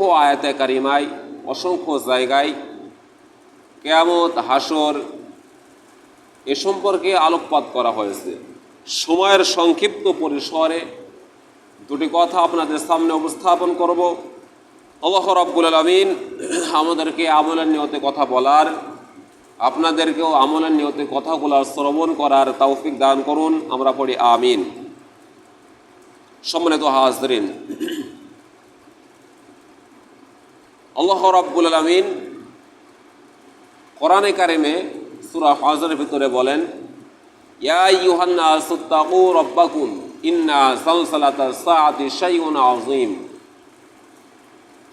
অসংখ্য আয়াতে কারিমায়, অসংখ্য জায়গায় কেয়ামত হাসর এ সম্পর্কে আলোকপাত করা হয়েছে। সময়ের সংক্ষিপ্ত পরিসরে দুটি কথা আপনাদের সামনে উপস্থাপন করব। আল্লাহ রব্বুল আলমিন আমাদেরকে আমলের নিয়তে কথা বলার, আপনাদেরকেও আমলের নিয়তে কথাগুলো শ্রবণ করার তৌফিক দান করুন। আমরা পড়ি আমিন। সম্মানিত হাজরিন আল্লাহ রব্বুল আলমিন কোরআনে কারিমে সুরা হাজরের ভিতরে বলেন ইন্না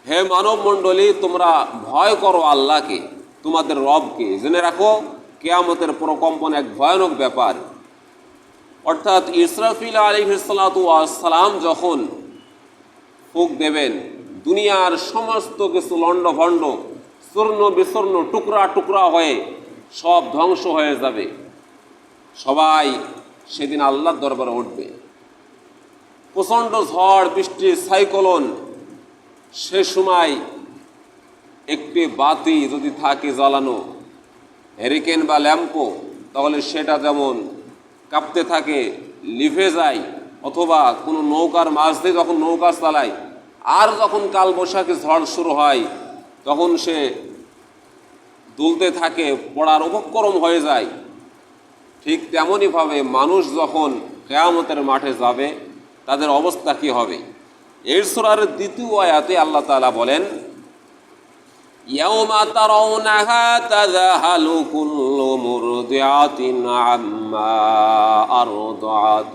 হে মানব মণ্ডলী তোমরা ভয় করো আল্লাহকে, তোমাদের রবকে। জেনে রাখো, কেয়ামতের প্রকম্পন এক ভয়ানক ব্যাপার। অর্থাৎ ইসরাফিল আলী সালাম যখন ফুক দেবেন দুনিয়ার সমস্ত কিছু লণ্ডভণ্ড, চূর্ণ বিচূর্ণ টুকরা টুকরা হয়ে সব ধ্বংস হয়ে যাবে। সবাই সেদিন আল্লাহর দরবারে উঠবে। প্রচণ্ড ঝড়, বৃষ্টি, সাইক্লোন, সে সময় একটি বাতি যদি থাকে জ্বালানো হ্যারিকেন বা ল্যাম্পো, তাহলে সেটা যেমন কাঁপতে থাকে, লিভে যায়, অথবা কোনো নৌকার মাছ দিয়ে যখন নৌকা চালায় আর যখন কালবৈশাখী ঝড় শুরু হয় তখন সে দুলতে থাকে পড়ার উপক্রম হয়ে যায় ঠিক তেমনইভাবে মানুষ যখন কেয়ামতের মাঠে যাবে তাদের অবস্থা কী হবে এর সুরার দ্বিতীয় আয়াতে আল্লাহ তালা বলেন يوم ترونها تذهل كل مرضعة عما أرضعت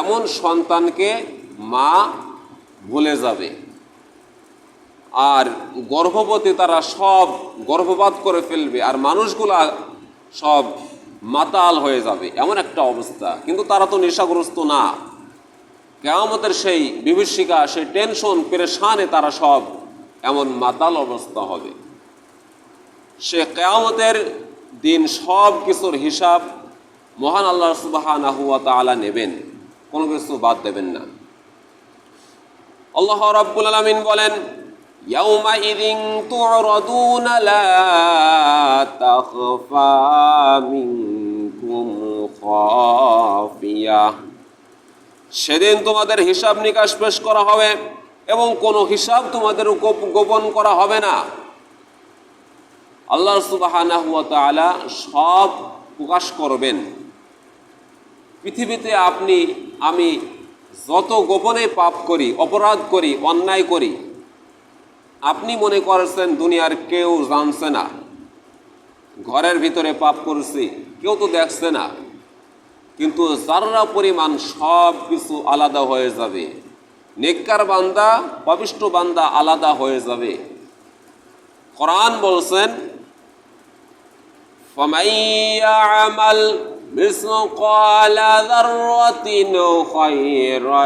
এমন সন্তানকে মা ভুলে যাবে। আর গর্ভবতী তারা সব গর্ভপাত করে ফেলবে আর মানুষগুলা সব মাতাল হয়ে যাবে, এমন একটা অবস্থা। কিন্তু তারা তো নেশাগ্রস্ত না। কেয়ামতের সেই বিভীষিকা, সেই টেনশন, পেরেশানে তারা সব এমন মাতাল অবস্থা হবে। সে কেয়ামতের দিন সব কিছুর হিসাব মহান আল্লাহ সুবাহ নেবেন। কোনো কিছু বাদ দেবেন না আল্লাহ রাব্বুল আলামিন বলেন يومئذ تعرضون لا تخفى منكم خافية সেদিন তোমাদের হিসাব নিকাশ পেশ করা হবে এবং কোনো হিসাব তোমাদের গোপ- গোপন করা হবে না আল্লাহ সুবাহানাহু ওয়া তাআলা সব প্রকাশ করবেন পৃথিবীতে আপনি আমি যত গোপনে পাপ করি, অপরাধ করি, অন্যায় করি, আপনি মনে করেছেন দুনিয়ার কেউ জানছে না। ঘরের ভিতরে পাপ করছি, কেউ তো দেখছে না। কিন্তু যারা পরিমাণ সব কিছু আলাদা হয়ে যাবে, নেককার বান্দা পবিষ্ট বান্দা আলাদা হয়ে যাবে। কোরআন বলছেন مثقال ذرة خيرا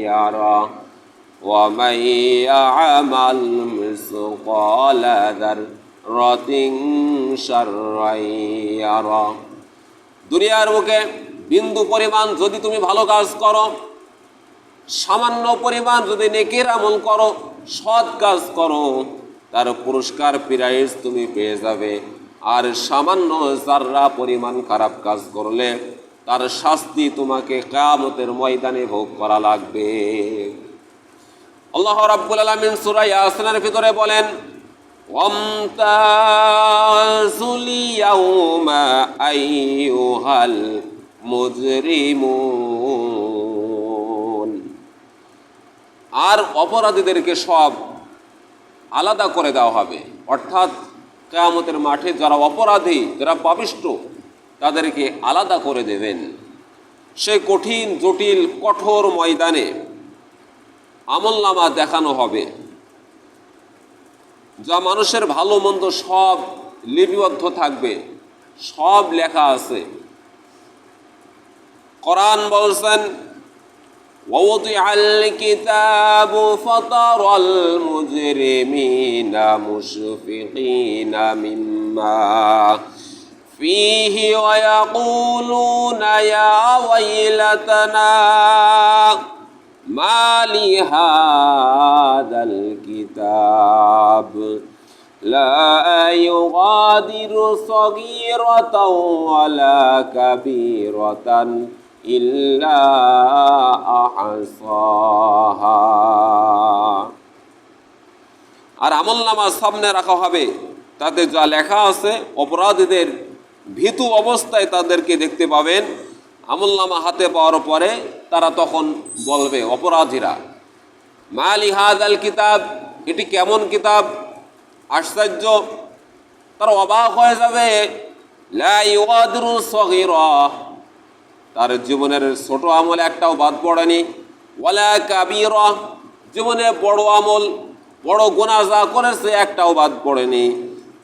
يره ومن يعمل مثقال ذرة شرا يره দুনিয়ার মুখে বিন্দু পরিমাণ যদি তুমি ভালো কাজ করো সামান্য পরিমাণ যদি নেকের আমল করো সৎ কাজ করো তার পুরস্কার প্রাইজ তুমি পেয়ে যাবে আর সামান্য যাররা পরিমাণ খারাপ কাজ করলে, তার শাস্তি তোমাকে কামতের ময়দানে ভোগ করা লাগবে। আল্লাহ রাব্বুল আলামিন সূরা ইয়াসিনের ভিতরে বলেন ওয়ামতাজুল ইয়াউমা আইয়ুহাল মুজরিমুন। আর অপরাধীদেরকে সব আলাদা করে দেওয়া হবে। অর্থাৎ কেয়ামতের মাঠে যারা অপরাধী, যারা পাপিষ্ট, তাদেরকে আলাদা করে দেবেন। সে কঠিন, জটিল, কঠোর ময়দানে আমল নামা দেখানো হবে। যা মানুষের ভালো মন্দ সব লিপিবদ্ধ থাকবে, সব লেখা আছে। কোরআন বলছেন ووضع الكتاب فترى المجرمين مشفقين مما فيه ويقولون يا ويلتنا ما لهذا الكتاب لا يغادر صغيرة ولا كبيرة إلا أحصاها আর আমল নামা সামনে রাখা হবে তাতে যা লেখা আছে অপরাধীদের ভীতু অবস্থায় তাদেরকে দেখতে পাবেন আমল নামা হাতে পাওয়ার পরে তারা তখন বলবে অপরাধীরা মালি হাদ আল কিতাব এটি কেমন কিতাব আশ্চর্য তারা অবাক হয়ে যাবে লা ইউগাদিরু সগীরা তার জীবনের ছোট আমল একটাও বাদ পড়েনি। ওয়ালা কাবিরা, জীবনে বড় আমল, বড় গুনাহ যা করেছে একটাও বাদ পড়েনি।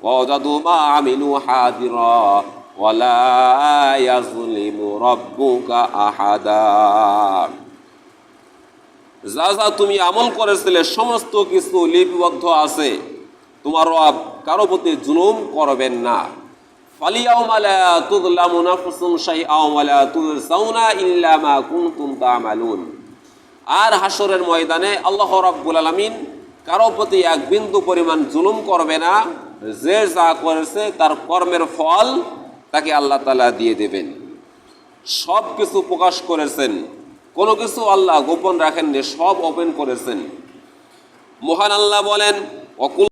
ওয়াজাদু মা আমিলু হাদিরা ওয়ালা ইয়াজলিমু রাব্বুকা আহাদা। যা যা তুমি আমল করেছিলে, সমস্ত কিছু লিপিবদ্ধ আছে। তোমার রব কারও প্রতি জুলুম করবেন না। মা কুনতুম আর হাসরের ময়দানে আল্লাহ রাব্বুল কারও প্রতি এক বিন্দু পরিমাণ জুলুম করবে না, যে যা করেছে তার কর্মের ফল তাকে আল্লাহ তাআলা দিয়ে দেবেন। সব কিছু প্রকাশ করেছেন, কোনো কিছু আল্লাহ গোপন রাখেননি, সব ওপেন করেছেন। মহান আল্লাহ বলেন, অকুল